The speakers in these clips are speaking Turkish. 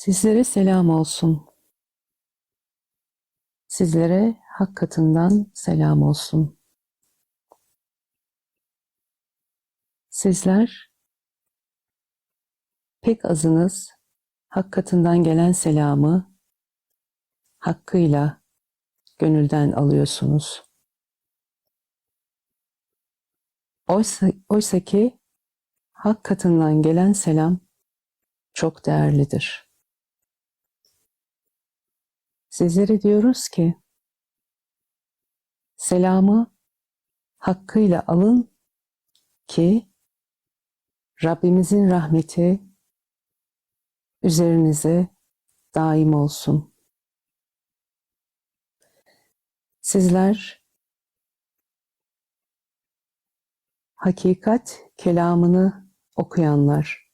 Sizlere selam olsun. Sizlere hak katından selam olsun. Sizler pek azınız hak katından gelen selamı hakkıyla gönülden alıyorsunuz. Oysa, oysa ki hak katından gelen selam çok değerlidir. Sizlere diyoruz ki selamı hakkıyla alın ki Rabbimizin rahmeti üzerinize daim olsun. Sizler hakikat kelamını okuyanlar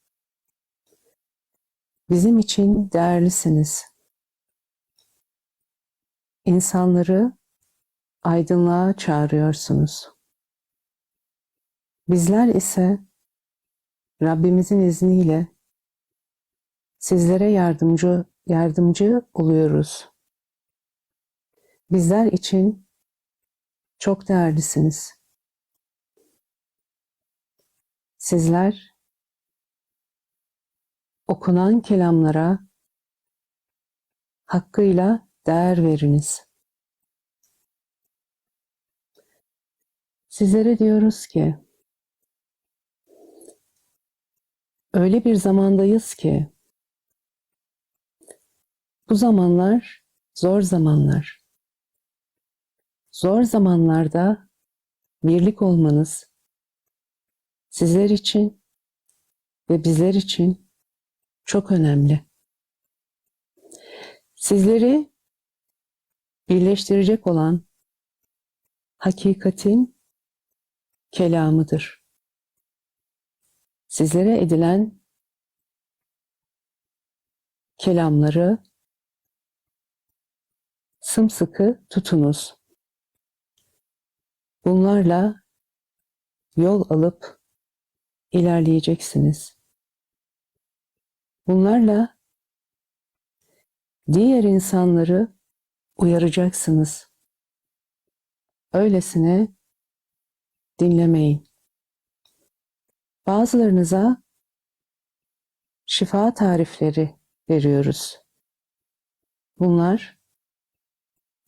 bizim için değerlisiniz. İnsanları aydınlığa çağırıyorsunuz. Bizler ise Rabbimizin izniyle sizlere yardımcı yardımcı oluyoruz. Bizler için çok değerlisiniz. Sizler okunan kelamlara hakkıyla değer veriniz. Sizlere diyoruz ki öyle bir zamandayız ki bu zamanlar zor zamanlar. Zor zamanlarda birlik olmanız sizler için ve bizler için çok önemli. Sizleri birleştirecek olan hakikatin kelamıdır. Sizlere edilen kelamları sımsıkı tutunuz. Bunlarla yol alıp ilerleyeceksiniz. Bunlarla diğer insanları uyaracaksınız. Öylesine dinlemeyin. Bazılarınıza şifa tarifleri veriyoruz. Bunlar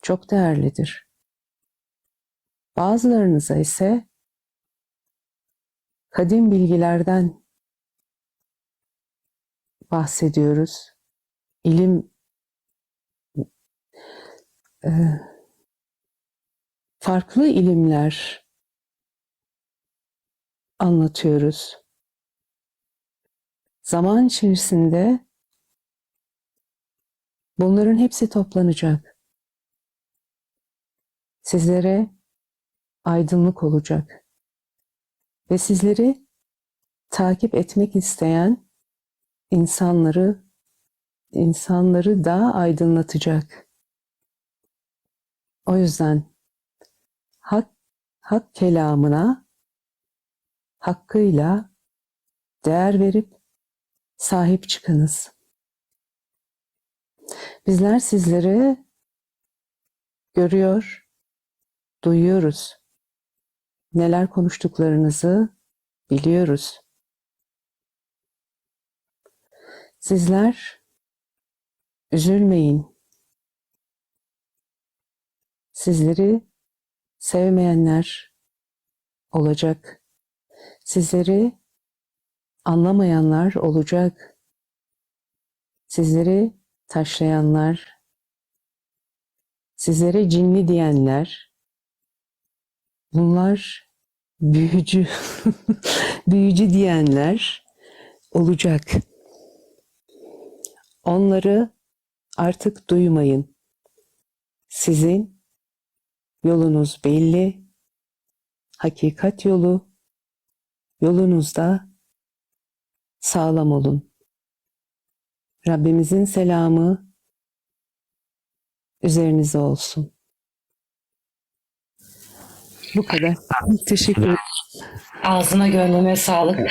çok değerlidir. Bazılarınıza ise kadim bilgilerden bahsediyoruz. İlim farklı ilimler anlatıyoruz. Zaman içerisinde bunların hepsi toplanacak. Sizlere aydınlık olacak. Ve sizleri takip etmek isteyen insanları insanları daha aydınlatacak. O yüzden hak, hak kelamına hakkıyla değer verip sahip çıkınız. Bizler sizleri görüyor, duyuyoruz. Neler konuştuklarınızı biliyoruz. Sizler üzülmeyin. Sizleri sevmeyenler olacak. Sizleri anlamayanlar olacak. Sizleri taşlayanlar, sizlere cinli diyenler, bunlar büyücü, büyücü diyenler olacak. Onları artık duymayın. Sizin yolunuz belli, hakikat yolu, yolunuzda sağlam olun. Rabbimizin selamı üzerinize olsun. Bu kadar. Teşekkür ederim. Ağzına gönlüne sağlık.